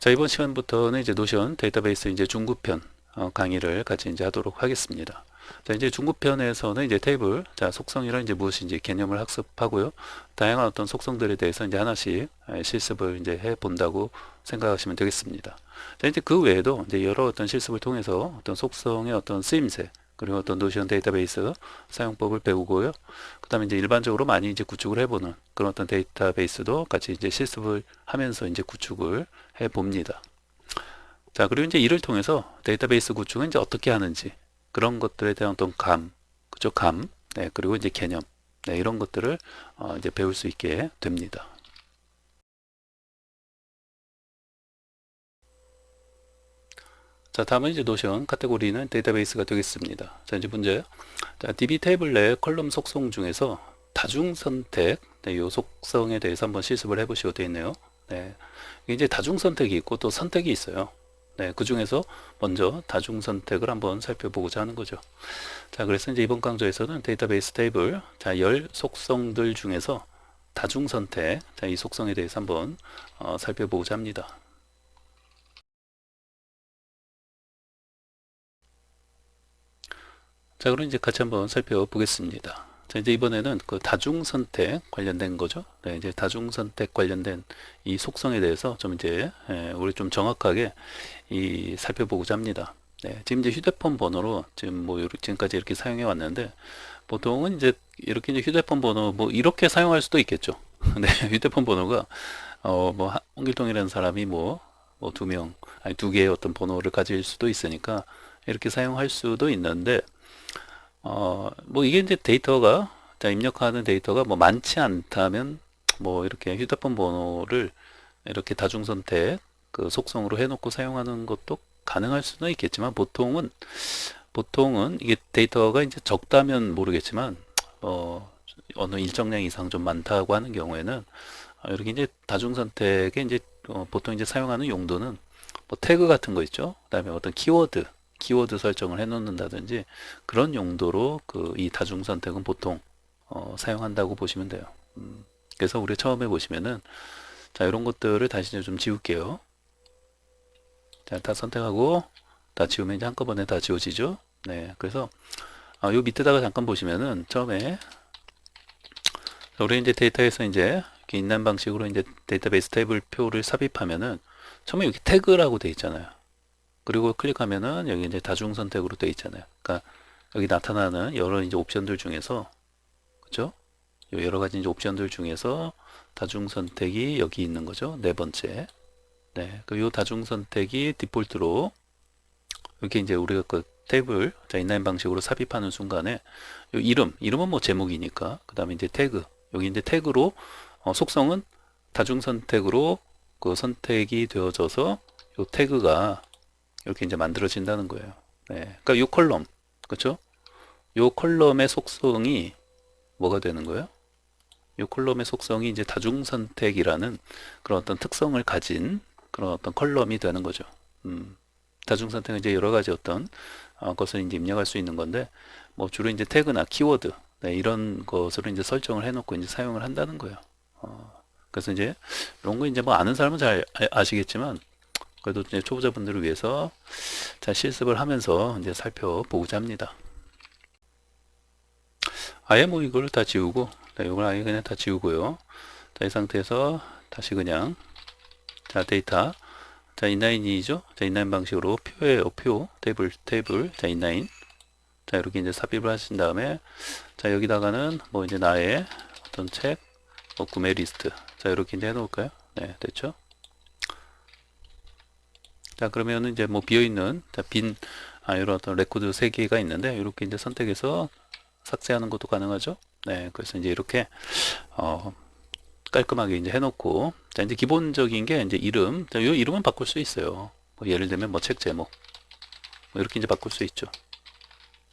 자, 이번 시간부터는 이제 노션 데이터베이스 이제 중급편 어, 강의를 같이 이제 하도록 하겠습니다. 자, 이제 중급편에서는 이제 테이블, 자, 속성이란 이제 무엇인지 개념을 학습하고요. 다양한 어떤 속성들에 대해서 이제 하나씩 예, 실습을 이제 해 본다고 생각하시면 되겠습니다. 자, 이제 그 외에도 이제 여러 어떤 실습을 통해서 어떤 속성의 어떤 쓰임새, 그리고 어떤 노션 데이터베이스 사용법을 배우고요. 그 다음에 이제 일반적으로 많이 이제 구축을 해보는 그런 어떤 데이터베이스도 같이 이제 실습을 하면서 이제 구축을 해 봅니다. 자, 그리고 이제 이를 통해서 데이터베이스 구축은 이제 어떻게 하는지 그런 것들에 대한 어떤 감, 그죠? 감, 네, 그리고 이제 개념, 네, 이런 것들을 어, 이제 배울 수 있게 됩니다. 자, 다음은 이제 노션 카테고리는 데이터베이스가 되겠습니다. 자, 이제 문제. 자, DB 테이블 내 컬럼 속성 중에서 다중 선택, 네, 요 속성에 대해서 한번 실습을 해 보시고 되어 있네요. 네. 이제 다중 선택이 있고 또 선택이 있어요. 네, 그 중에서 먼저 다중 선택을 한번 살펴보고자 하는 거죠. 자, 그래서 이제 이번 강좌에서는 데이터베이스 테이블, 자, 열 속성들 중에서 다중 선택, 자, 이 속성에 대해서 한번 어, 살펴보고자 합니다. 자, 그럼 이제 같이 한번 살펴보겠습니다. 자, 이제 이번에는 그 다중 선택 관련된 거죠. 네, 이제 다중 선택 관련된 이 속성에 대해서 좀 이제 예, 우리 좀 정확하게 이 살펴보고자 합니다. 네, 지금 이제 휴대폰 번호로 지금 뭐 지금까지 이렇게 사용해 왔는데 보통은 이제 이렇게 이제 휴대폰 번호 뭐 이렇게 사용할 수도 있겠죠. 네, 휴대폰 번호가 어뭐 홍길동이라는 사람이 뭐 뭐 두 명 아니 두 개의 어떤 번호를 가질 수도 있으니까 이렇게 사용할 수도 있는데 어, 뭐 이게 이제 데이터가, 자, 입력하는 데이터가 뭐 많지 않다면 뭐 이렇게 휴대폰 번호를 이렇게 다중 선택 그 속성으로 해놓고 사용하는 것도 가능할 수는 있겠지만 보통은, 보통은 이게 데이터가 이제 적다면 모르겠지만, 어, 어느 일정량 이상 좀 많다고 하는 경우에는 어, 이렇게 이제 다중 선택에 이제 어, 보통 이제 사용하는 용도는 뭐 태그 같은 거 있죠. 그다음에 어떤 키워드, 키워드 설정을 해 놓는다든지 그런 용도로 그 이 다중 선택은 보통 어, 사용한다고 보시면 돼요. 음, 그래서 우리 처음에 보시면은 자 이런 것들을 다시 좀 지울게요. 자 다 선택하고 다 지우면 이제 한꺼번에 다 지워지죠. 네, 그래서 아, 요 밑에다가 잠깐 보시면은 처음에 우리 이제 데이터에서 이제 있는 방식으로 이제 데이터베이스 테이블 표를 삽입하면은 처음에 여기 태그라고 돼 있잖아요. 그리고 클릭하면은 여기 이제 다중 선택으로 되어 있잖아요. 그러니까 여기 나타나는 여러 이제 옵션들 중에서 그죠? 여러 가지 이제 옵션들 중에서 다중 선택이 여기 있는 거죠. 네 번째. 네. 그요 다중 선택이 디폴트로 이렇게 이제 우리가 그 테이블 자 인라인 방식으로 삽입하는 순간에 요 이름 이름은 뭐 제목이니까 그 다음에 이제 태그 여기 이제 태그로 어, 속성은 다중 선택으로 그 선택이 되어져서 요 태그가 이렇게 이제 만들어진다는 거예요. 네. 그러니까 이 컬럼, 그렇죠? 이 컬럼의 속성이 뭐가 되는 거예요? 이 컬럼의 속성이 이제 다중 선택이라는 그런 어떤 특성을 가진 그런 어떤 컬럼이 되는 거죠. 음, 다중 선택은 이제 여러 가지 어떤 어, 것을 이제 입력할 수 있는 건데, 뭐 주로 이제 태그나 키워드 네, 이런 것으로 이제 설정을 해놓고 이제 사용을 한다는 거예요. 어, 그래서 이제 이런 거 이제 뭐 아는 사람은 잘 아- 아시겠지만 그래도 이제 초보자분들을 위해서 잘 실습을 하면서 이제 살펴보고자 합니다. 아예 뭐 이걸 다 지우고, 자, 이걸 아예 그냥 다 지우고요. 자, 이 상태에서 다시 그냥, 자, 데이터, 자, 인라인이죠? 자, 인라인 방식으로 표예요, 표, 테이블, 테이블, 자, 인라인. 자, 이렇게 이제 삽입을 하신 다음에, 자, 여기다가는 뭐 이제 나의 어떤 책, 뭐 구매 리스트. 자, 이렇게 이제 해놓을까요? 네, 됐죠? 자 그러면은 이제 뭐 비어있는 자, 빈 아, 이런 어떤 레코드 3개가 있는데 이렇게 이제 선택해서 삭제하는 것도 가능하죠? 네 그래서 이제 이렇게 어, 깔끔하게 이제 해놓고 자 이제 기본적인 게 이제 이름. 자, 이 이름은 바꿀 수 있어요. 뭐 예를 들면 뭐 책 제목. 뭐 이렇게 이제 바꿀 수 있죠.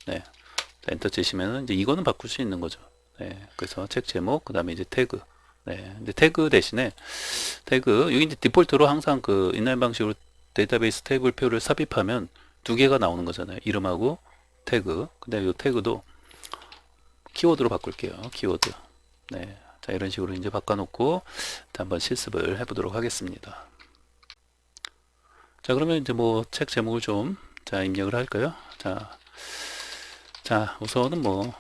네. 자, 엔터 치시면은 이제 이거는 바꿀 수 있는 거죠. 네. 그래서 책 제목 그 다음에 이제 태그. 네. 근데 태그 대신에 태그 여기 이제 디폴트로 항상 그 인라인 방식으로 데이터베이스 테이블 표를 삽입하면 두 개가 나오는 거잖아요. 이름하고 태그. 근데 이 태그도 키워드로 바꿀게요. 키워드. 네. 자, 이런 식으로 이제 바꿔놓고 한번 실습을 해보도록 하겠습니다. 자, 그러면 이제 뭐 책 제목을 좀, 자, 입력을 할까요? 자, 자, 우선은 뭐,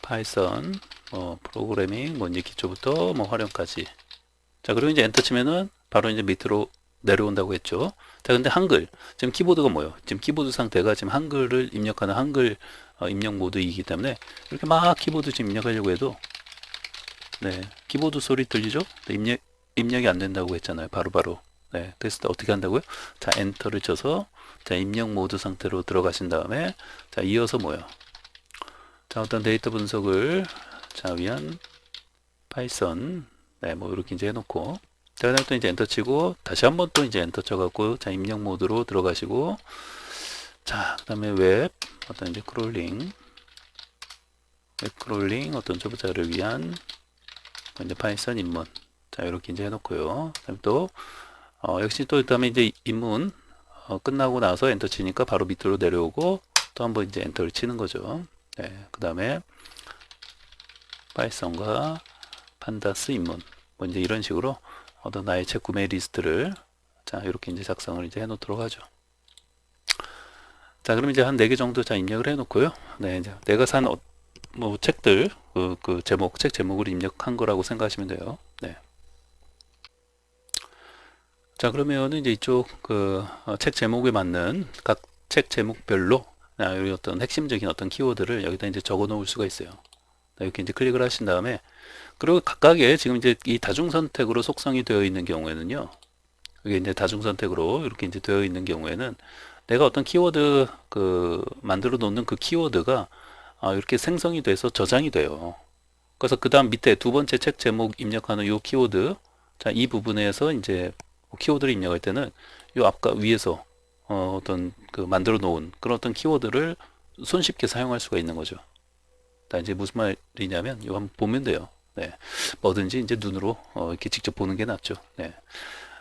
파이썬, 뭐, 프로그래밍, 뭐, 이제 기초부터 뭐, 활용까지. 자, 그리고 이제 엔터 치면은 바로 이제 밑으로 내려온다고 했죠. 자, 근데 한글. 지금 키보드가 뭐예요? 지금 키보드 상태가 지금 한글을 입력하는 한글 어, 입력 모드이기 때문에 이렇게 막 키보드 지금 입력하려고 해도 네, 키보드 소리 들리죠? 네, 입력, 입력이 안 된다고 했잖아요. 바로바로. 네, 그래서 어떻게 한다고요? 자, 엔터를 쳐서 자, 입력 모드 상태로 들어가신 다음에 자, 이어서 뭐요? 자, 어떤 데이터 분석을 자, 위한 파이썬 네, 뭐 이렇게 이제 해놓고 다음에 또 이제 엔터 치고 다시 한번 또 이제 엔터 쳐갖고 자, 입력 모드로 들어가시고 자, 그 다음에 웹 어떤 이제 크롤링 웹 크롤링 어떤 초보자를 위한 이제 파이썬 입문 자 이렇게 이제 해놓고요. 그다음에 또 어, 역시 또 그다음에 이제 입문 어, 끝나고 나서 엔터 치니까 바로 밑으로 내려오고 또 한번 이제 엔터를 치는 거죠. 네, 그 다음에 파이썬과 판다스 입문 뭐 이제 이런 식으로 어떤 나의 책 구매 리스트를 자 이렇게 이제 작성을 이제 해 놓도록 하죠. 자 그럼 이제 한네개 정도 자 입력을 해 놓고요. 네 이제 내가 산 어, 뭐 책들 그, 그 제목 책 제목을 입력한 거라고 생각하시면 돼요. 네. 자 그러면은 이제 이쪽 그 책 제목에 맞는 각 책 제목별로 아, 여기 어떤 핵심적인 어떤 키워드를 여기다 이제 적어 놓을 수가 있어요. 네, 이렇게 이제 클릭을 하신 다음에 그리고 각각의 지금 이제 이 다중 선택으로 속성이 되어 있는 경우에는요. 이게 이제 다중 선택으로 이렇게 이제 되어 있는 경우에는 내가 어떤 키워드 그 만들어 놓는 그 키워드가 아, 이렇게 생성이 돼서 저장이 돼요. 그래서 그 다음 밑에 두 번째 책 제목 입력하는 이 키워드 자, 이 부분에서 이제 키워드를 입력할 때는 이 앞과 위에서 어, 어떤 그 만들어 놓은 그런 어떤 키워드를 손쉽게 사용할 수가 있는 거죠. 자, 이제 무슨 말이냐면 이거 한번 보면 돼요. 네. 뭐든지 이제 눈으로 어, 이렇게 직접 보는 게 낫죠. 네.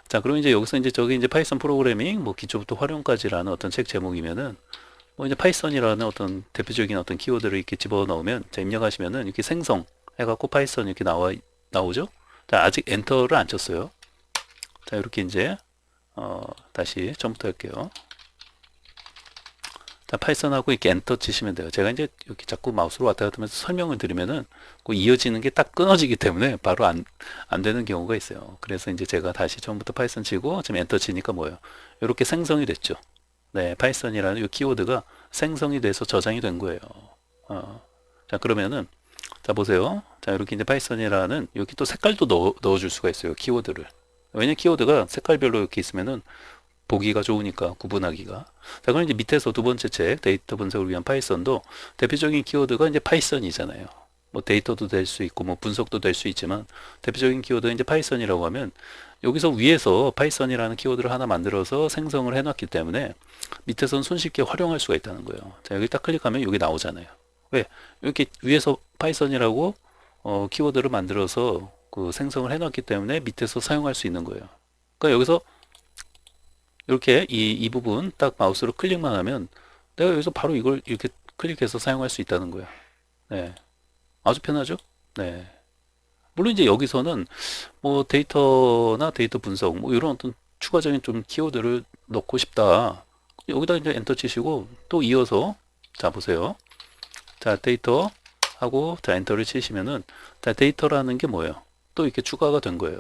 자, 그럼 이제 여기서 이제 저기 이제 파이썬 프로그래밍 뭐 기초부터 활용까지라는 어떤 책 제목이면은 뭐 이제 파이썬이라는 어떤 대표적인 어떤 키워드를 이렇게 집어 넣으면 자, 입력하시면은 이렇게 생성 해갖고 파이썬 이렇게 나와 나오죠. 자, 아직 엔터를 안 쳤어요. 자, 이렇게 이제 어, 다시 처음부터 할게요. 자, 파이썬하고 이렇게 엔터 치시면 돼요. 제가 이제 이렇게 자꾸 마우스로 왔다 갔다 하면서 설명을 드리면은 그 이어지는 게 딱 끊어지기 때문에 바로 안, 안 되는 경우가 있어요. 그래서 이제 제가 다시 처음부터 파이썬 치고 지금 엔터 치니까 뭐예요? 이렇게 생성이 됐죠. 네, 파이썬이라는 이 키워드가 생성이 돼서 저장이 된 거예요. 어, 자, 그러면은 자, 보세요. 자, 이렇게 이제 파이썬이라는 여기 또 색깔도 넣어, 넣어줄 수가 있어요. 키워드를. 왜냐 키워드가 색깔별로 이렇게 있으면은 보기가 좋으니까 구분하기가. 자, 그럼 이제 밑에서 두 번째 책 데이터 분석을 위한 파이썬도 대표적인 키워드가 이제 파이썬이잖아요. 뭐 데이터도 될 수 있고 뭐 분석도 될 수 있지만 대표적인 키워드가 이제 파이썬이라고 하면 여기서 위에서 파이썬이라는 키워드를 하나 만들어서 생성을 해놨기 때문에 밑에서는 손쉽게 활용할 수가 있다는 거예요. 자, 여기 딱 클릭하면 여기 나오잖아요. 왜? 이렇게 위에서 파이썬이라고 어, 키워드를 만들어서 그 생성을 해놨기 때문에 밑에서 사용할 수 있는 거예요. 그러니까 여기서 이렇게 이, 이 부분 딱 마우스로 클릭만 하면 내가 여기서 바로 이걸 이렇게 클릭해서 사용할 수 있다는 거예요. 네. 아주 편하죠? 네. 물론 이제 여기서는 뭐 데이터나 데이터 분석 뭐 이런 어떤 추가적인 좀 키워드를 넣고 싶다. 여기다 이제 엔터 치시고 또 이어서 자 보세요. 자 데이터 하고 자 엔터를 치시면은 자 데이터라는 게 뭐예요? 또 이렇게 추가가 된 거예요.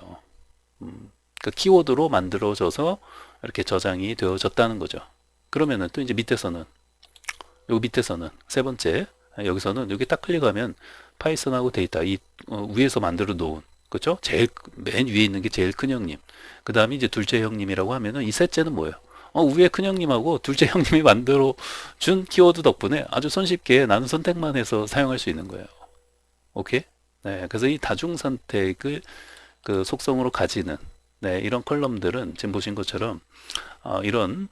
음, 그 키워드로 만들어져서 이렇게 저장이 되어졌다는 거죠. 그러면은 또 이제 밑에서는 여기 밑에서는 세 번째 여기서는 여기 딱 클릭하면 파이썬하고 데이터 이 어, 위에서 만들어 놓은 그렇죠? 제일 맨 위에 있는 게 제일 큰 형님. 그 다음에 이제 둘째 형님이라고 하면은 이 셋째는 뭐예요? 어, 위에 큰 형님하고 둘째 형님이 만들어 준 키워드 덕분에 아주 손쉽게 나는 선택만 해서 사용할 수 있는 거예요. 오케이? 네, 그래서 이 다중 선택을 그 속성으로 가지는 네, 이런 컬럼들은 지금 보신 것처럼 어, 이런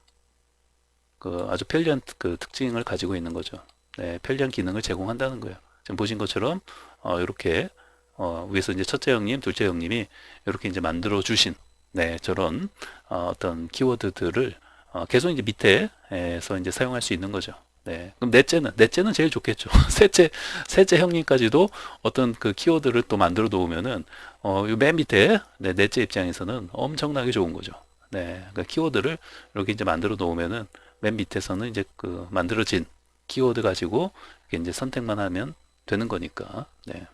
그 아주 편리한 그 특징을 가지고 있는 거죠. 네, 편리한 기능을 제공한다는 거예요. 지금 보신 것처럼 어, 이렇게 어, 위에서 이제 첫째 형님, 둘째 형님이 이렇게 이제 만들어 주신 네, 저런 어, 어떤 키워드들을 어, 계속 이제 밑에서 이제 사용할 수 있는 거죠. 네. 그럼 넷째는, 넷째는 제일 좋겠죠. 셋째, 셋째 형님까지도 어떤 그 키워드를 또 만들어 놓으면은, 어, 요맨 밑에, 네, 넷째 입장에서는 엄청나게 좋은 거죠. 네, 그러니까 키워드를 이렇게 이제 만들어 놓으면은 맨 밑에서는 이제 그 만들어진 키워드 가지고 이제 선택만 하면 되는 거니까. 네.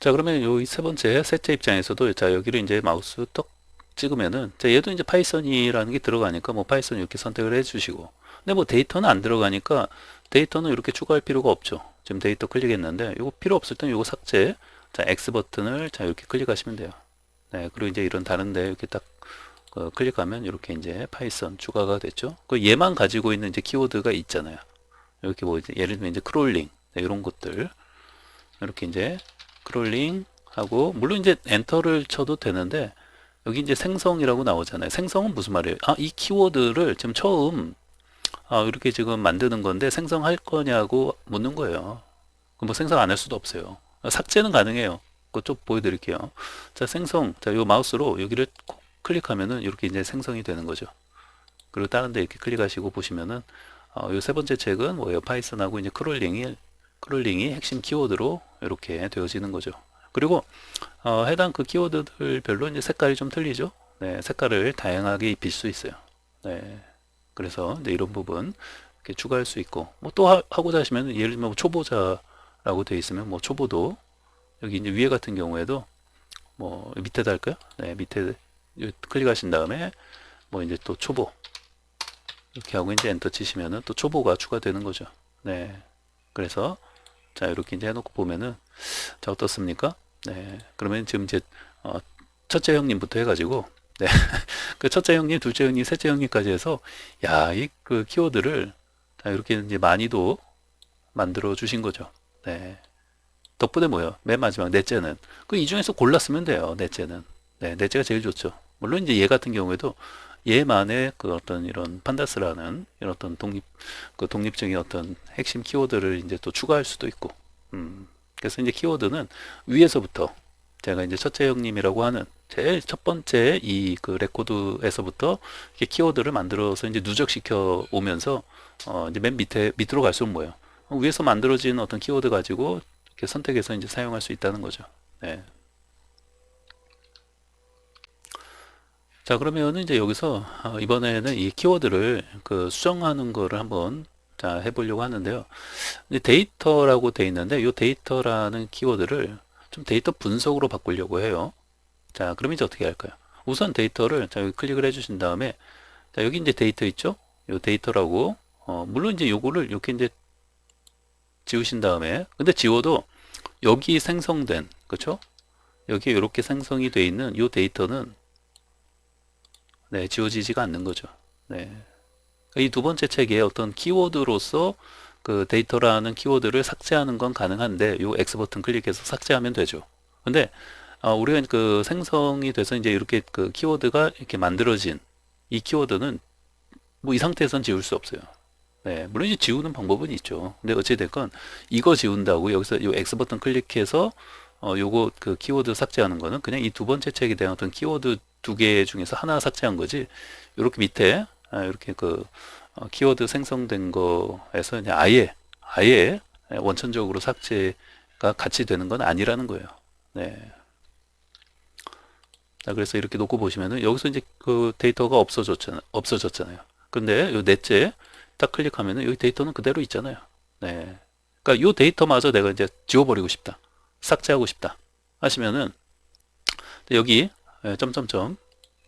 자, 그러면 요 세 번째 셋째 입장에서도 자, 여기를 이제 마우스 톡 찍으면은 자, 얘도 이제 파이썬이라는 게 들어가니까 뭐 파이썬 이렇게 선택을 해 주시고. 근데 뭐 데이터는 안 들어가니까 데이터는 이렇게 추가할 필요가 없죠. 지금 데이터 클릭했는데 이거 필요 없을 땐 이거 삭제. 자, X 버튼을 자, 이렇게 클릭하시면 돼요. 네, 그리고 이제 이런 다른데 이렇게 딱 어, 클릭하면 이렇게 이제 파이썬 추가가 됐죠. 그 얘만 가지고 있는 이제 키워드가 있잖아요. 이렇게 뭐 예를 들면 이제 크롤링 네, 이런 것들 이렇게 이제 크롤링 하고 물론 이제 엔터를 쳐도 되는데 여기 이제 생성이라고 나오잖아요. 생성은 무슨 말이에요? 아, 이 키워드를 지금 처음 아, 이렇게 지금 만드는 건데 생성할 거냐고 묻는 거예요. 그럼 뭐 생성 안 할 수도 없어요. 삭제는 가능해요. 그거 좀 보여드릴게요. 자, 생성. 자, 요 마우스로 여기를 콕 클릭하면은 이렇게 이제 생성이 되는 거죠. 그리고 다른 데 이렇게 클릭하시고 보시면은 어, 요세 번째 책은 뭐예요? 파이썬하고 이제 크롤링이 크롤링이 핵심 키워드로 이렇게 되어지는 거죠. 그리고 어, 해당 그 키워드들별로 이제 색깔이 좀 틀리죠. 네, 색깔을 다양하게 입힐 수 있어요. 네, 그래서 이제 이런 부분 이렇게 추가할 수 있고 뭐 또 하고자 하시면 예를 들면 뭐 초보자라고 되어 있으면 뭐 초보도 여기 이제 위에 같은 경우에도 뭐 밑에다 할까요? 네, 밑에 클릭하신 다음에 뭐 이제 또 초보 이렇게 하고 이제 엔터 치시면은 또 초보가 추가되는 거죠. 네. 그래서 자 이렇게 이제 해놓고 보면은 자 어떻습니까? 네. 그러면 지금 이제 어, 첫째 형님부터 해가지고 네. 그 첫째 형님, 둘째 형님, 셋째 형님까지 해서 야 이 그 키워드를 자 이렇게 이제 많이도 만들어 주신 거죠. 네. 덕분에 뭐요? 맨 마지막 넷째는 그 이 중에서 골랐으면 돼요. 넷째는 네, 넷째가 제일 좋죠. 물론 이제 얘 같은 경우에도 얘만의 그 어떤 이런 판다스라는 이런 어떤 독립 그 독립적인 어떤 핵심 키워드를 이제 또 추가할 수도 있고 음 그래서 이제 키워드는 위에서부터 제가 이제 첫째 형님이라고 하는 제일 첫 번째 이 그 레코드에서부터 이렇게 키워드를 만들어서 이제 누적시켜 오면서 어 이제 맨 밑에 밑으로 갈수록 뭐예요 위에서 만들어진 어떤 키워드 가지고 이렇게 선택해서 이제 사용할 수 있다는 거죠. 네. 자 그러면은 이제 여기서 어, 이번에는 이 키워드를 그 수정하는 거를 한번 자 해보려고 하는데요. 데이터라고 돼 있는데 이 데이터라는 키워드를 좀 데이터 분석으로 바꾸려고 해요. 자 그럼 이제 어떻게 할까요? 우선 데이터를 자 여기 클릭을 해 주신 다음에 자 여기 이제 데이터 있죠? 이 데이터라고 어, 물론 이제 요거를 이렇게 이제 지우신 다음에 근데 지워도 여기 생성된 그렇죠? 여기 이렇게 생성이 돼 있는 이 데이터는 네, 지워지지가 않는 거죠. 네. 이 두 번째 책에 어떤 키워드로서 그 데이터라는 키워드를 삭제하는 건 가능한데 요 X 버튼 클릭해서 삭제하면 되죠. 근데 어, 우리가 그 생성이 돼서 이제 이렇게 그 키워드가 이렇게 만들어진 이 키워드는 뭐 이 상태에선 지울 수 없어요. 네, 물론 이제 지우는 방법은 있죠. 근데 어찌됐건 이거 지운다고 여기서 요 X 버튼 클릭해서 어, 요거 그 키워드 삭제하는 거는 그냥 이 두 번째 책에 대한 어떤 키워드 두 개 중에서 하나 삭제한 거지. 이렇게 밑에 아, 이렇게 그 어, 키워드 생성된 거에서 아예 아예 원천적으로 삭제가 같이 되는 건 아니라는 거예요. 네. 자, 그래서 이렇게 놓고 보시면은 여기서 이제 그 데이터가 없어졌잖아요. 없어졌잖아요. 근데 요 넷째 딱 클릭하면은 여기 데이터는 그대로 있잖아요. 네. 그러니까 요 데이터마저 내가 이제 지워버리고 싶다. 삭제하고 싶다. 하시면은 여기 예, 점점점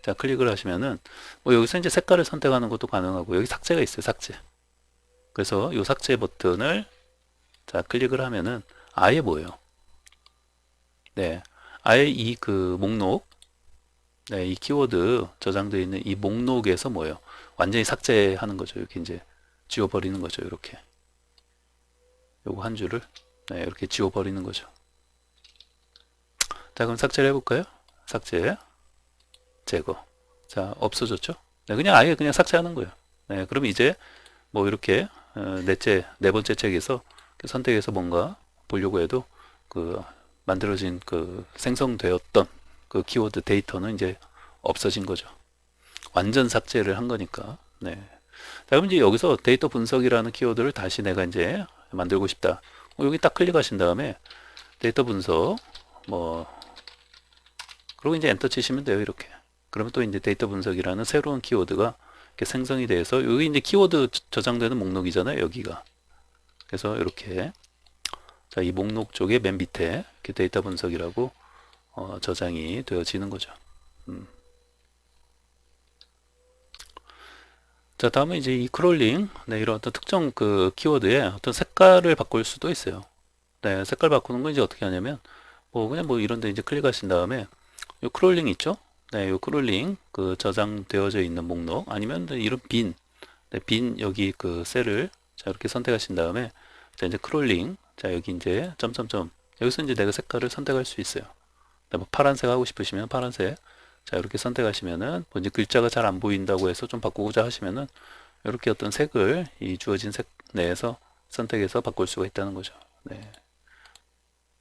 자 클릭을 하시면은 뭐 여기서 이제 색깔을 선택하는 것도 가능하고 여기 삭제가 있어요. 삭제. 그래서 요 삭제 버튼을 자 클릭을 하면은 아예 뭐예요? 네. 아예 이 그 목록 네, 이 키워드 저장되어 있는 이 목록에서 뭐예요? 완전히 삭제하는 거죠. 이렇게 이제 지워버리는 거죠. 이렇게. 요거 한 줄을 네, 이렇게 지워버리는 거죠. 자, 그럼 삭제를 해볼까요? 삭제, 제거. 자, 없어졌죠? 네, 그냥 아예 그냥 삭제하는 거예요. 네, 그럼 이제 뭐 이렇게 어, 넷째, 네 번째 책에서 선택해서 뭔가 보려고 해도 그 만들어진 그 생성되었던 그 키워드 데이터는 이제 없어진 거죠. 완전 삭제를 한 거니까. 네. 자, 그럼 이제 여기서 데이터 분석이라는 키워드를 다시 내가 이제 만들고 싶다. 어, 여기 딱 클릭하신 다음에 데이터 분석, 뭐, 그리고 이제 엔터 치시면 돼요. 이렇게. 그러면 또 이제 데이터 분석이라는 새로운 키워드가 이렇게 생성이 돼서 여기 이제 키워드 저- 저장되는 목록이잖아요. 여기가. 그래서 이렇게 자, 이 목록 쪽에 맨 밑에 이렇게 데이터 분석이라고 어, 저장이 되어지는 거죠. 음. 자, 다음은 이제 이 크롤링, 네, 이런 어떤 특정 그 키워드의 어떤 색깔을 바꿀 수도 있어요. 네, 색깔 바꾸는 건 이제 어떻게 하냐면, 뭐, 그냥 뭐 이런 데 이제 클릭하신 다음에, 요 크롤링 있죠? 네, 요 크롤링, 그 저장되어져 있는 목록, 아니면 이런 빈, 네, 빈 여기 그 셀을, 자, 이렇게 선택하신 다음에, 자, 이제 크롤링, 자, 여기 이제 점점점, 여기서 이제 내가 색깔을 선택할 수 있어요. 네, 뭐 파란색 하고 싶으시면 파란색, 자, 이렇게 선택하시면은, 뭐 이제 글자가 잘 안 보인다고 해서 좀 바꾸고자 하시면은, 이렇게 어떤 색을 이 주어진 색 내에서 선택해서 바꿀 수가 있다는 거죠. 네.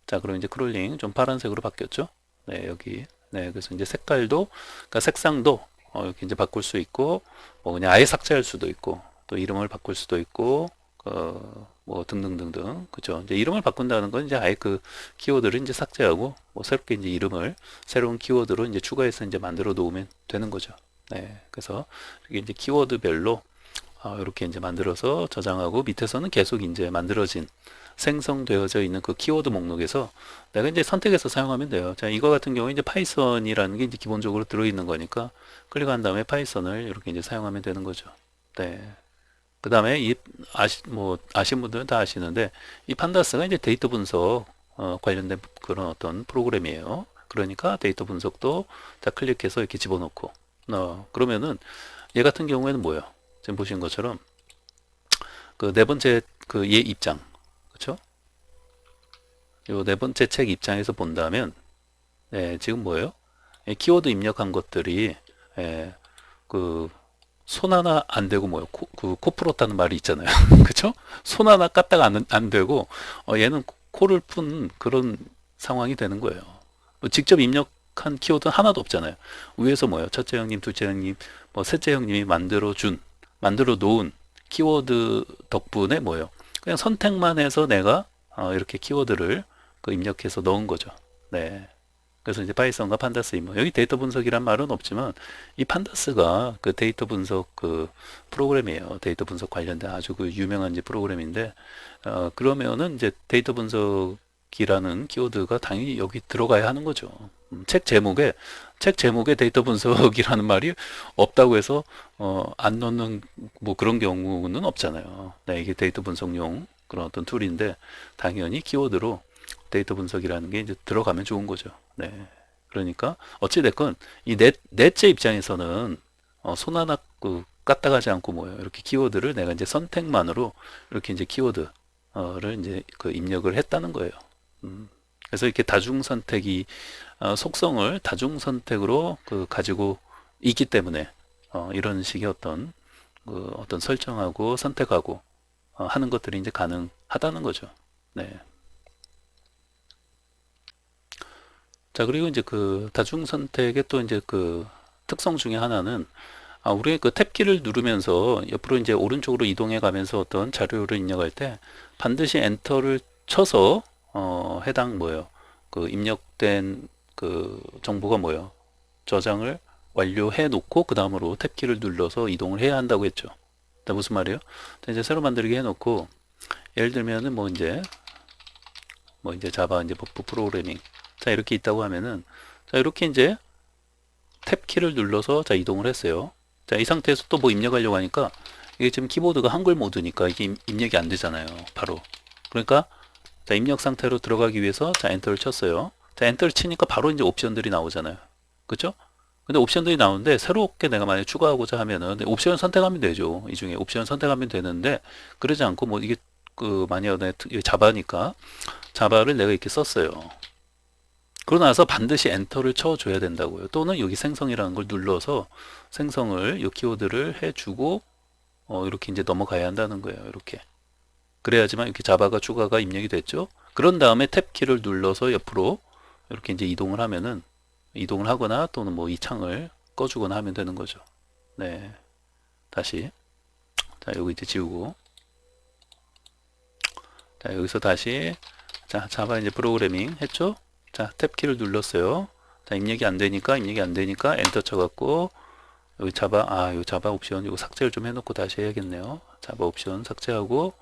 자, 그럼 이제 크롤링 좀 파란색으로 바뀌었죠? 네, 여기. 네, 그래서 이제 색깔도, 그러니까 색상도 어, 이렇게 이제 바꿀 수 있고, 뭐 그냥 아예 삭제할 수도 있고, 또 이름을 바꿀 수도 있고, 어, 뭐 등등등등, 그죠? 이제 이름을 바꾼다는 건 이제 아예 그 키워드를 이제 삭제하고, 뭐 새롭게 이제 이름을 새로운 키워드로 이제 추가해서 이제 만들어 놓으면 되는 거죠. 네, 그래서 이게 이제 키워드별로 어, 이렇게 이제 만들어서 저장하고 밑에서는 계속 이제 만들어진 생성되어져 있는 그 키워드 목록에서 내가 이제 선택해서 사용하면 돼요. 자, 이거 같은 경우에 이제 파이썬이라는 게 이제 기본적으로 들어있는 거니까 클릭한 다음에 파이썬을 이렇게 이제 사용하면 되는 거죠. 네. 그 다음에 이 아시 뭐 아시는 분들은 다 아시는데 이 판다스가 이제 데이터 분석 어, 관련된 그런 어떤 프로그램이에요. 그러니까 데이터 분석도 자 클릭해서 이렇게 집어넣고 어, 그러면은 얘 같은 경우에는 뭐예요? 지금 보신 것처럼 그 네 번째 그 얘 입장 그렇죠? 요 네 번째 책 입장에서 본다면 네, 지금 뭐예요? 예, 키워드 입력한 것들이 예, 그손 하나 안 되고 뭐요? 코, 그 코풀었다는 말이 있잖아요. 그렇죠? 손 하나 까딱 안, 안 되고 어, 얘는 코를 푼 그런 상황이 되는 거예요. 뭐 직접 입력한 키워드는 하나도 없잖아요. 위에서 뭐예요? 첫째 형님, 둘째 형님, 뭐 셋째 형님이 만들어 준, 만들어 놓은 키워드 덕분에 뭐예요? 그냥 선택만 해서 내가 어, 이렇게 키워드를 그 입력해서 넣은 거죠. 네. 그래서 이제 파이썬과 판다스 임무. 여기 데이터 분석이란 말은 없지만 이 판다스가 그 데이터 분석 그 프로그램이에요. 데이터 분석 관련된 아주 그 유명한 이제 프로그램인데 어, 그러면은 이제 데이터 분석이라는 키워드가 당연히 여기 들어가야 하는 거죠. 음, 책 제목에 책 제목에 데이터 분석이라는 말이 없다고 해서 어, 안 넣는 뭐 그런 경우는 없잖아요. 네, 이게 데이터 분석용 그런 어떤 툴인데 당연히 키워드로 데이터 분석이라는 게 이제 들어가면 좋은 거죠. 네. 그러니까 어찌 됐건 이 넷, 넷째 입장에서는 어, 손 하나 그 까딱하지 않고 뭐예요. 이렇게 키워드를 내가 이제 선택만으로 이렇게 이제 키워드를 이제 그 입력을 했다는 거예요. 음. 그래서 이렇게 다중 선택이 어, 속성을 다중 선택으로 그 가지고 있기 때문에 어, 이런 식의 어떤 그 어떤 설정하고 선택하고 어, 하는 것들이 이제 가능하다는 거죠. 네. 자, 그리고 이제 그 다중 선택의 또 이제 그 특성 중에 하나는 아, 우리 그 탭키를 누르면서 옆으로 이제 오른쪽으로 이동해 가면서 어떤 자료를 입력할 때 반드시 엔터를 쳐서 어, 해당 뭐예요? 그 입력된 그 정보가 뭐예요? 저장을 완료해 놓고 그 다음으로 탭키를 눌러서 이동을 해야 한다고 했죠. 자, 무슨 말이에요? 자, 이제 새로 만들기 해 놓고 예를 들면은 뭐 이제 뭐 이제 자바 이제 버프 프로그래밍 자 이렇게 있다고 하면은 자 이렇게 이제 탭 키를 눌러서 자 이동을 했어요 자 이 상태에서 또 뭐 입력하려고 하니까 이게 지금 키보드가 한글 모드니까 이게 입- 입력이 안 되잖아요 바로 그러니까 자 입력 상태로 들어가기 위해서 자 엔터를 쳤어요 자 엔터를 치니까 바로 이제 옵션들이 나오잖아요 그죠 근데 옵션들이 나오는데 새롭게 내가 만약 추가하고자 하면은 옵션 선택하면 되죠 이 중에 옵션 선택하면 되는데 그러지 않고 뭐 이게 그 만약 내 자바니까 자바를 내가 이렇게 썼어요 그러고 나서 반드시 엔터를 쳐줘야 된다고요. 또는 여기 생성이라는 걸 눌러서 생성을 이 키워드를 해주고 어, 이렇게 이제 넘어가야 한다는 거예요. 이렇게 그래야지만 이렇게 자바가 추가가 입력이 됐죠. 그런 다음에 탭 키를 눌러서 옆으로 이렇게 이제 이동을 하면은 이동을 하거나 또는 뭐 이 창을 꺼주거나 하면 되는 거죠. 네, 다시 자 여기 이제 지우고 자 여기서 다시 자 자바 이제 프로그래밍 했죠. 자, 탭키를 눌렀어요. 자, 입력이 안 되니까, 입력이 안 되니까 엔터 쳐갖고, 여기 자바, 아, 요 자바 옵션, 이거 삭제를 좀 해놓고 다시 해야겠네요. 자바 옵션 삭제하고,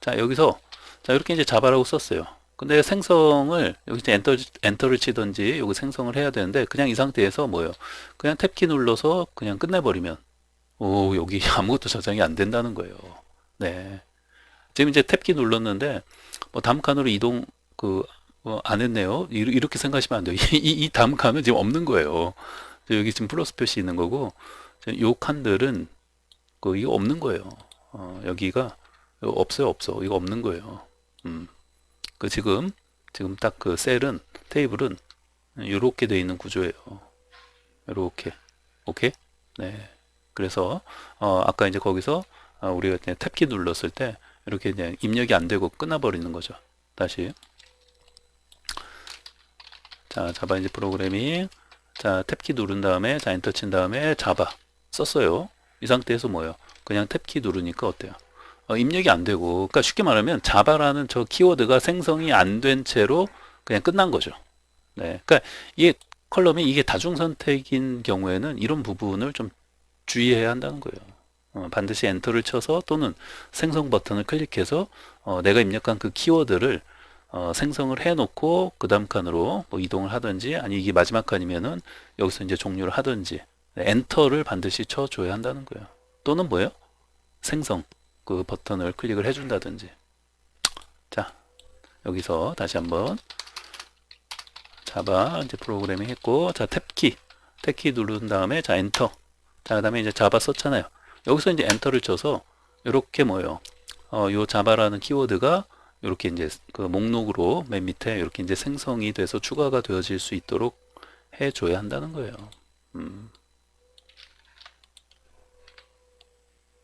자, 여기서, 자, 이렇게 이제 자바라고 썼어요. 근데 생성을, 여기 엔터, 엔터를 치든지, 여기 생성을 해야 되는데, 그냥 이 상태에서 뭐예요? 그냥 탭키 눌러서 그냥 끝내버리면, 오, 여기 아무것도 저장이 안 된다는 거예요. 네. 지금 이제 탭키 눌렀는데, 뭐 다음 칸으로 이동, 그, 어, 안 했네요. 이- 이렇게 생각하시면 안 돼요. 이, 이, 이 다음 칸은 지금 없는 거예요. 여기 지금 플러스 표시 있는 거고, 요 칸들은, 그, 이거 없는 거예요. 어, 여기가, 없어요, 없어. 이거 없는 거예요. 음. 그 지금, 지금 딱 그 셀은, 테이블은, 요렇게 돼 있는 구조예요. 요렇게. 오케이? 네. 그래서, 어, 아까 이제 거기서, 어, 우리가 탭키 눌렀을 때, 이렇게 그냥 입력이 안 되고 끝나버리는 거죠. 다시. 자, 자바 이제 프로그래밍. 자, 탭키 누른 다음에, 자, 엔터 친 다음에 자바 썼어요. 이 상태에서 뭐예요? 그냥 탭키 누르니까 어때요? 어, 입력이 안 되고, 그러니까 쉽게 말하면 자바라는 저 키워드가 생성이 안 된 채로 그냥 끝난 거죠. 네. 그러니까 이게 컬럼이 이게 다중 선택인 경우에는 이런 부분을 좀 주의해야 한다는 거예요. 어, 반드시 엔터를 쳐서 또는 생성 버튼을 클릭해서 어, 내가 입력한 그 키워드를 어, 생성을 해놓고 그 다음 칸으로 뭐 이동을 하든지 아니 이게 마지막 칸이면은 여기서 이제 종료를 하든지 네, 엔터를 반드시 쳐줘야 한다는 거예요. 또는 뭐예요? 생성 그 버튼을 클릭을 해준다든지. 자 여기서 다시 한번 자바 이제 프로그래밍 했고 자 탭키 탭키 누른 다음에 자 엔터 자 그 다음에 이제 자바 썼잖아요. 여기서 이제 엔터를 쳐서 이렇게 뭐예요? 어, 요 자바라는 키워드가 이렇게 이제 그 목록으로 맨 밑에 이렇게 이제 생성이 돼서 추가가 되어질 수 있도록 해줘야 한다는 거예요. 음.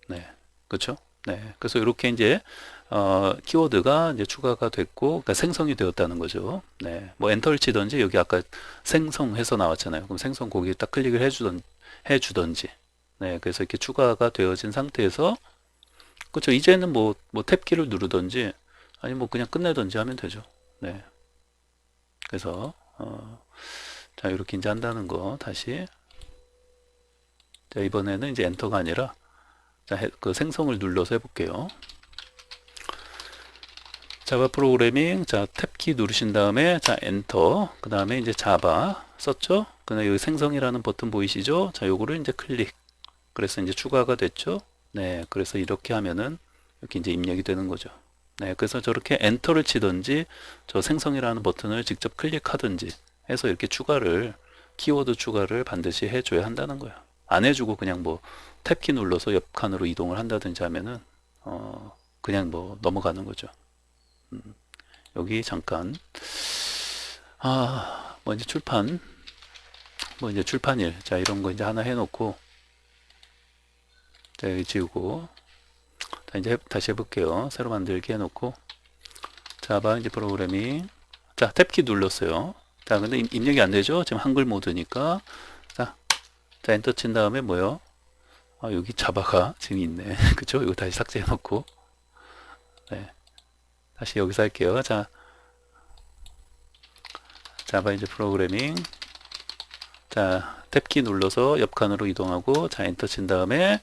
네, 그렇죠? 네, 그래서 이렇게 이제 어, 키워드가 이제 추가가 됐고, 그러니까 생성이 되었다는 거죠. 네, 뭐 엔터를 치든지 여기 아까 생성해서 나왔잖아요. 그럼 생성 거기에 딱 클릭을 해 주던 해주던지. 네, 그래서 이렇게 추가가 되어진 상태에서 그렇죠. 이제는 뭐, 뭐 탭키를 누르든지 아니 뭐 그냥 끝내든지 하면 되죠. 네. 그래서 어, 자 이렇게 이제 한다는 거 다시 자 이번에는 이제 엔터가 아니라 자, 해- 그 생성을 눌러서 해볼게요. 자바 프로그래밍 자 탭키 누르신 다음에 자 엔터 그 다음에 이제 자바 썼죠? 그 다음에 여기 생성이라는 버튼 보이시죠? 자 요거를 이제 클릭. 그래서 이제 추가가 됐죠? 네 그래서 이렇게 하면은 이렇게 이제 입력이 되는 거죠. 네 그래서 저렇게 엔터를 치든지 저 생성이라는 버튼을 직접 클릭하든지 해서 이렇게 추가를 키워드 추가를 반드시 해줘야 한다는 거예요 안 해주고 그냥 뭐 탭키 눌러서 옆 칸으로 이동을 한다든지 하면은 어 그냥 뭐 넘어가는 거죠. 여기 잠깐. 아, 뭐 이제 출판 뭐 이제 출판일. 자 이런 거 이제 하나 해놓고 자 여기 지우고. 자 이제 해- 다시 해볼게요. 새로 만들기 해놓고. 자바 이제 프로그래밍 자 탭키 눌렀어요. 자 근데 입- 입력이 안 되죠? 지금 한글 모드니까 자, 자 엔터 친 다음에 뭐요 아 여기 자바가 지금 있네 그쵸 이거 다시 삭제해 놓고 네 다시 여기서 할게요. 자, 자바 이제 프로그래밍. 자, 탭키 눌러서 옆 칸으로 이동하고, 자, 엔터 친 다음에,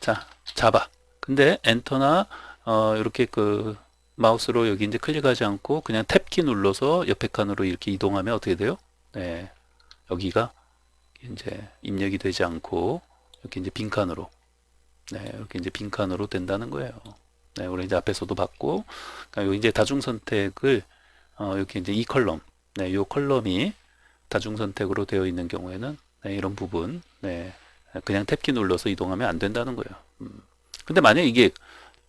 자, 자바. 근데 엔터나, 어, 이렇게 그, 마우스로 여기 이제 클릭하지 않고, 그냥 탭 키 눌러서 옆에 칸으로 이렇게 이동하면 어떻게 돼요? 네. 여기가 이제 입력이 되지 않고, 이렇게 이제 빈칸으로, 네, 이렇게 이제 빈칸으로 된다는 거예요. 네, 우리 이제 앞에서도 봤고, 그러니까 요 이제 다중 선택을 어, 이렇게 이제 이 컬럼, 네, 요 컬럼이 다중 선택으로 되어 있는 경우에는 네, 이런 부분, 네, 그냥 탭키 눌러서 이동하면 안 된다는 거예요. 음. 근데 만약 이게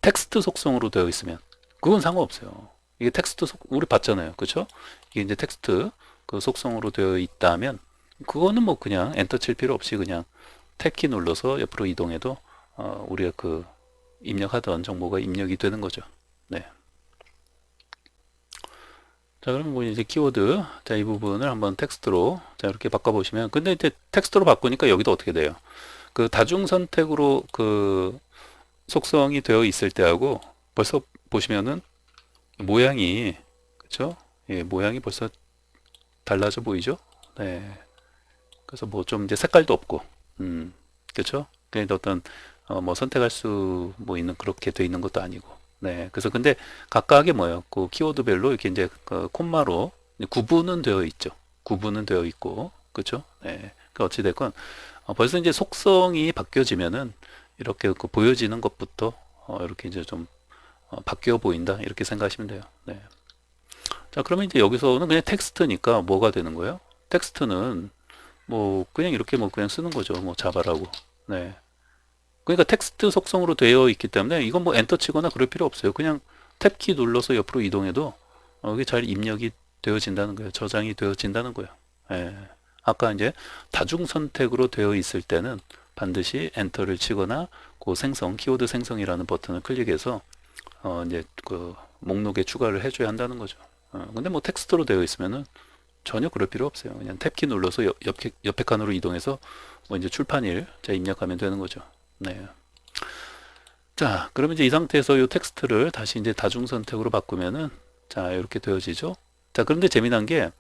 텍스트 속성으로 되어 있으면 그건 상관없어요. 이게 텍스트 속 우리 봤잖아요, 그렇죠? 이게 이제 텍스트 그 속성으로 되어 있다면 그거는 뭐 그냥 엔터 칠 필요 없이 그냥 탭키 눌러서 옆으로 이동해도 어, 우리가 그 입력하던 정보가 입력이 되는 거죠. 네. 자, 그러면 뭐 이제 키워드, 자, 이 부분을 한번 텍스트로, 자, 이렇게 바꿔보시면, 근데 이제 텍스트로 바꾸니까 여기도 어떻게 돼요? 그 다중 선택으로 그 속성이 되어 있을 때하고 벌써 보시면은 모양이, 그쵸? 예, 모양이 벌써 달라져 보이죠? 네. 그래서 뭐 좀 이제 색깔도 없고, 음, 그렇죠? 그러니까 어떤 어, 뭐 선택할 수 뭐 있는 그렇게 돼 있는 것도 아니고, 네. 그래서 근데 각각의 뭐예요? 그 키워드별로 이렇게 이제 그 콤마로 구분은 되어 있죠. 구분은 되어 있고, 그렇죠? 네. 그 어찌 됐건 어, 벌써 이제 속성이 바뀌어지면은 이렇게 그 보여지는 것부터 어, 이렇게 이제 좀 어, 바뀌어 보인다 이렇게 생각하시면 돼요. 네. 자, 그러면 이제 여기서는 그냥 텍스트니까 뭐가 되는 거예요? 텍스트는 뭐 그냥 이렇게 뭐 그냥 쓰는 거죠. 뭐 자바라고. 네. 그러니까 텍스트 속성으로 되어 있기 때문에 이건 뭐 엔터 치거나 그럴 필요 없어요. 그냥 탭키 눌러서 옆으로 이동해도 어, 이게 잘 입력이 되어진다는 거예요. 저장이 되어진다는 거예요. 예. 아까 이제 다중 선택으로 되어 있을 때는 반드시 엔터를 치거나 그 생성, 키워드 생성이라는 버튼을 클릭해서 어, 이제 그 목록에 추가를 해줘야 한다는 거죠. 어, 근데 뭐 텍스트로 되어 있으면은 전혀 그럴 필요 없어요. 그냥 탭키 눌러서 옆, 옆, 옆에 칸으로 이동해서 뭐 이제 출판일 자 입력하면 되는 거죠. 네. 자, 그러면 이제 이 상태에서 이 텍스트를 다시 이제 다중 선택으로 바꾸면은 자, 이렇게 되어지죠. 자, 그런데 재미난 게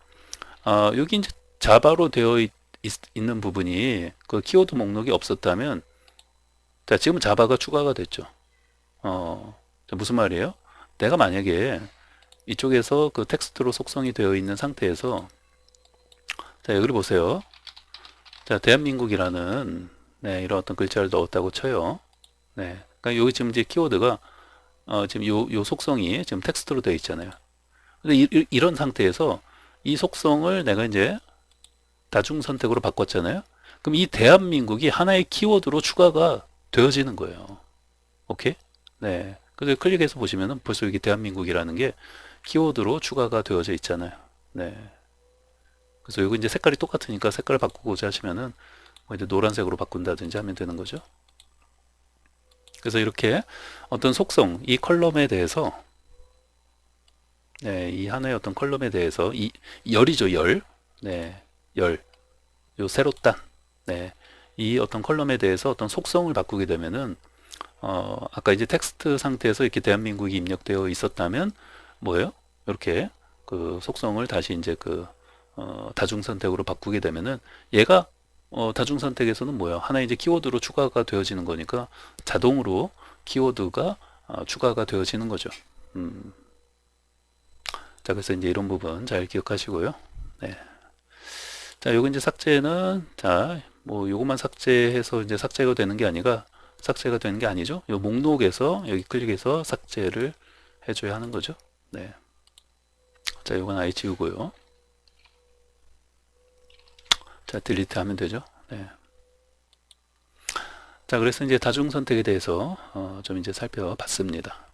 아, 여기 이제 자바로 되어 있, 는 부분이 그 키워드 목록이 없었다면 자, 지금 자바가 추가가 됐죠. 어, 자, 무슨 말이에요? 내가 만약에 이쪽에서 그 텍스트로 속성이 되어 있는 상태에서 자, 여기를 보세요. 자, 대한민국이라는 네, 이런 어떤 글자를 넣었다고 쳐요. 네. 그러니까 여기 지금 이제 키워드가 어, 지금 요, 요 속성이 지금 텍스트로 되어 있잖아요. 근데 이, 이, 런 상태에서 이 속성을 내가 이제 다중 선택으로 바꿨잖아요. 그럼 이 대한민국이 하나의 키워드로 추가가 되어지는 거예요. 오케이? 네. 그래서 클릭해서 보시면은 벌써 여기 대한민국이라는 게 키워드로 추가가 되어져 있잖아요. 네. 그래서 여기 이제 색깔이 똑같으니까 색깔을 바꾸고자 하시면은 뭐 이제 노란색으로 바꾼다든지 하면 되는 거죠. 그래서 이렇게 어떤 속성, 이 컬럼에 대해서 네, 이 하나의 어떤 컬럼에 대해서 이 열이죠, 열. 네, 열. 요 세로단. 네. 이 어떤 컬럼에 대해서 어떤 속성을 바꾸게 되면은 어, 아까 이제 텍스트 상태에서 이렇게 대한민국이 입력되어 있었다면 뭐예요? 이렇게 그 속성을 다시 이제 그 어, 다중 선택으로 바꾸게 되면은 얘가 어, 다중 선택에서는 뭐야? 하나 이제 키워드로 추가가 되어지는 거니까 자동으로 키워드가 어, 추가가 되어지는 거죠. 음. 자, 그래서 이제 이런 부분 잘 기억하시고요. 네. 자, 요거 이제 삭제는 자, 뭐 요것만 삭제해서 이제 삭제가 되는 게 아니라 삭제가 되는 게 아니죠. 요 목록에서 여기 클릭해서 삭제를 해줘야 하는 거죠. 네. 자, 요건 아예 지우고요. 자, 딜리트 하면 되죠. 네. 자, 그래서 이제 다중 선택에 대해서 어, 좀 이제 살펴봤습니다.